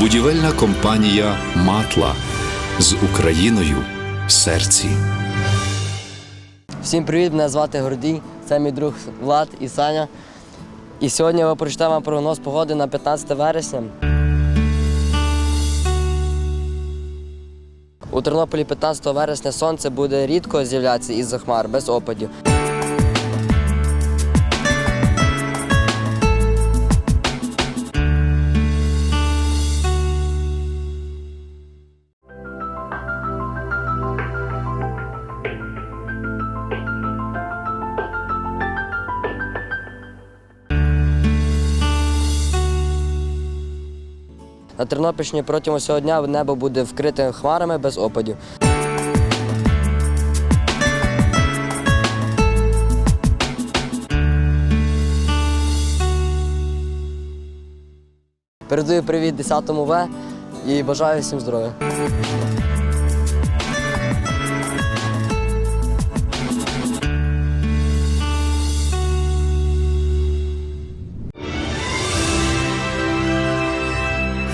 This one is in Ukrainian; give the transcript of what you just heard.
Будівельна компанія Матла з Україною в серці. Всім привіт! Мене звати Гордій, це мій друг Влад і Саня. І сьогодні я прочитаю вам прогноз погоди на 15 вересня. У Тернополі 15 вересня сонце буде рідко з'являтися із-за хмар, без опадів. На Тернопільщині протягом усього дня небо буде вкрите хмарами без опадів. Передаю привіт 10 В і бажаю всім здоров'я.